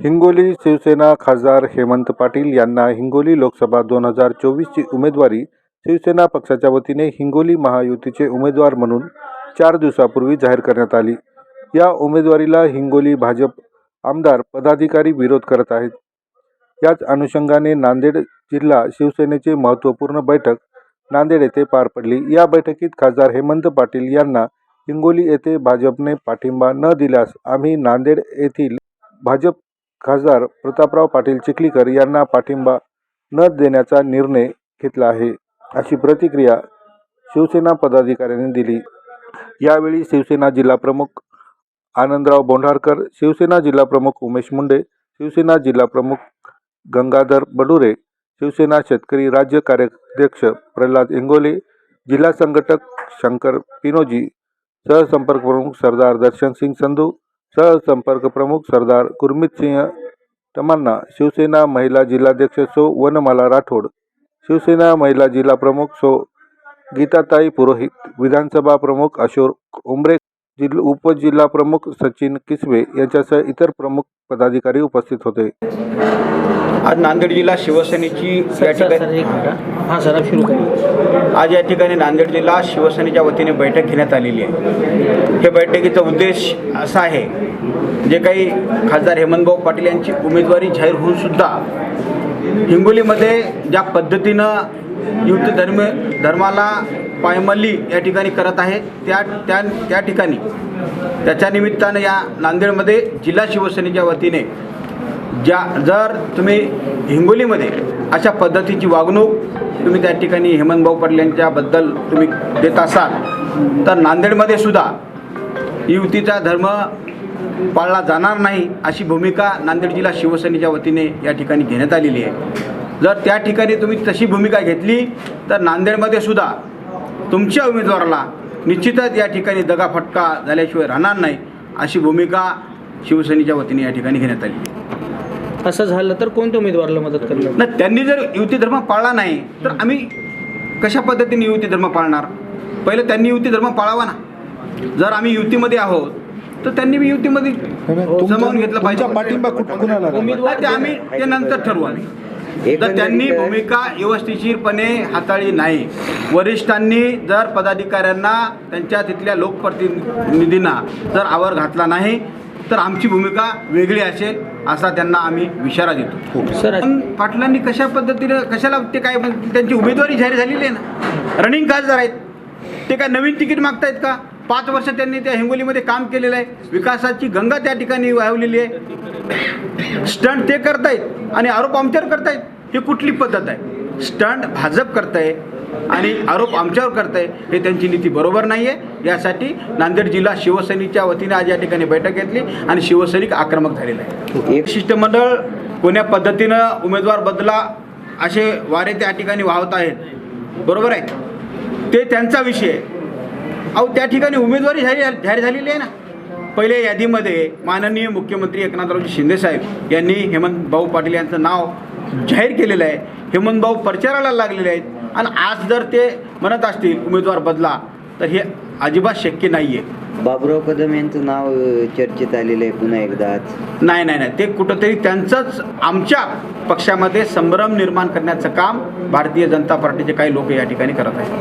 हिंगोली शिवसेना खासदार हेमंत पाटील यांना हिंगोली लोकसभा दोन हजार चोवीसची उमेदवारी शिवसेना पक्षाच्या वतीने हिंगोली महायुतीचे उमेदवार म्हणून चार दिवसापूर्वी जाहीर करण्यात आली. या उमेदवारीला हिंगोली भाजप आमदार पदाधिकारी विरोध करत आहेत. याच अनुषंगाने नांदेड जिल्हा शिवसेनेची महत्त्वपूर्ण बैठक नांदेड येथे पार पडली. या बैठकीत खासदार हेमंत पाटील यांना हिंगोली येथे भाजपने पाठिंबा न दिल्यास आम्ही नांदेड येथील भाजप खासदार प्रतापराव पाटील चिखलीकर यांना पाठिंबा न देण्याचा निर्णय घेतला आहे. अशी प्रतिक्रिया शिवसेना पदाधिकाऱ्यांनी दिली. यावेळी शिवसेना जिल्हाप्रमुख आनंदराव बोंढारकर शिवसेना जिल्हाप्रमुख उमेश मुंडे शिवसेना जिल्हाप्रमुख गंगाधर बडुरे शिवसेना शेतकरी राज्य कार्याध्यक्ष प्रल्हाद इंगोले जिल्हा संघटक शंकर पिनोजी सहसंपर्क प्रमुख सरदार दर्शन सिंग संधू सहसंपर्क प्रमुख सरदार गुरमीत सिंह तमन्ना शिवसेना महिला जिल्हाध्यक्ष सो वनमाला राठोड शिवसेना महिला जिल्हा प्रमुख सो गीताताई पुरोहित विधानसभा प्रमुख अशोक उमरे जिल उपजिल्हा प्रमुख सचिन किसवे यांच्यासह इतर प्रमुख पदाधिकारी उपस्थित होते. आज नांदेड जिल्हा शिवसेनेची या सर सर ठिकाणी सर हां सर शुरू करिए. आज या ठिकाणी नांदेड जिल्हा शिवसेनेच्या वतीने बैठक घेण्यात आलेली आहे. हे बैठकीचा उद्देश असा आहे जे काही खासदार हेमंतभाऊ पाटील यांची उमेदवारी जाहीर होऊन सुद्धा हिंगोलीमध्ये ज्या पद्धतीनं युद्ध धर्म धर्माला पायमल्ली या ठिकाणी करत आहे त्या त्या त्या ठिकाणी त्याच्या निमित्तानं या नांदेडमध्ये जिल्हा शिवसेनेच्या वतीने ज्या जर तुम्ही हिंगोलीमध्ये अशा पद्धतीची वागणूक तुम्ही त्या ठिकाणी हेमंतभाऊ पाटील यांच्याबद्दल तुम्ही देत असाल तर नांदेडमध्ये सुद्धा युतीचा धर्म पाळला जाणार नाही अशी भूमिका नांदेड जिल्हा शिवसेनेच्या वतीने या ठिकाणी घेण्यात आलेली आहे. जर त्या ठिकाणी तुम्ही तशी भूमिका घेतली तर नांदेडमध्ये सुद्धा तुमच्या उमेदवाराला निश्चितच या ठिकाणी दगाफटका झाल्याशिवाय राहणार नाही अशी भूमिका शिवसेनेच्या वतीने या ठिकाणी घेण्यात आली आहे. असं झालं तर कोणत्या उमेदवाराला मदत करणार? ना त्यांनी जर युती धर्म पाळला नाही तर आम्ही कशा पद्धतीने युती धर्म पाळणार? पहिलं त्यांनी युती धर्म पाळावा ना. जर आम्ही युतीमध्ये आहोत तर त्यांनी बी युतीमध्ये जमावून घेतलं पाहिजे. पाठिंबा उमेदवार ते आम्ही ते नंतर ठरवू आम्ही. तर त्यांनी भूमिका व्यवस्थितशीरपणे हाताळली नाही. वरिष्ठांनी जर पदाधिकाऱ्यांना त्यांच्या तिथल्या लोकप्रतिनिधींना जर आवर घातला नाही तर आमची भूमिका वेगळी असेल असा त्यांना आम्ही इशारा देतो. सर पण पाटलांनी कशा पद्धतीनं कशाला ते काय त्यांची उमेदवारी जाहीर झालेली आहे ना? रनिंग खासदार आहेत. ते काय नवीन तिकीट मागतायत का? पाच वर्ष त्यांनी त्या हिंगोलीमध्ये काम केलेलं आहे. विकासाची गंगा त्या ठिकाणी वाहवलेली आहे. स्टंट ते करतायत आणि आरोप आमच्यावर करतायत. ही कुठली पद्धत आहे? स्टंट भाजप करताय. आणि आरोप आमच्यावर करताय हे त्यांची नीती बरोबर नाही आहे यासाठी नांदेड जिल्हा शिवसेनेच्या वतीने आज या ठिकाणी बैठक घेतली आणि शिवसैनिक आक्रमक झालेला आहे एक शिष्टमंडळ कोण्या पद्धतीनं उमेदवार बदला असे वारे त्या ठिकाणी वाहत आहेत बरोबर आहे? ते त्यांचा विषय आहे. अहो त्या ठिकाणी उमेदवारी जाहीर जाहीर झालेली आहे ना? पहिल्या यादीमध्ये माननीय मुख्यमंत्री एकनाथरावजी शिंदेसाहेब यांनी हेमंत भाऊ पाटील यांचं नाव जाहीर केलेलं आहे. हेमंत भाऊ प्रचाराला लागलेले आहेत. आणि आज जर ते म्हणत असतील उमेदवार बदला तर हे अजिबात शक्य नाही आहे बाबुराव कदम यांचं नाव चर्चेत आलेलं आहे पुन्हा एकदा आज. नाही नाही नाही. ते कुठंतरी त्यांचंच आमच्या पक्षामध्ये संभ्रम निर्माण करण्याचं काम भारतीय जनता पार्टीचे काही लोक या ठिकाणी करत आहेत.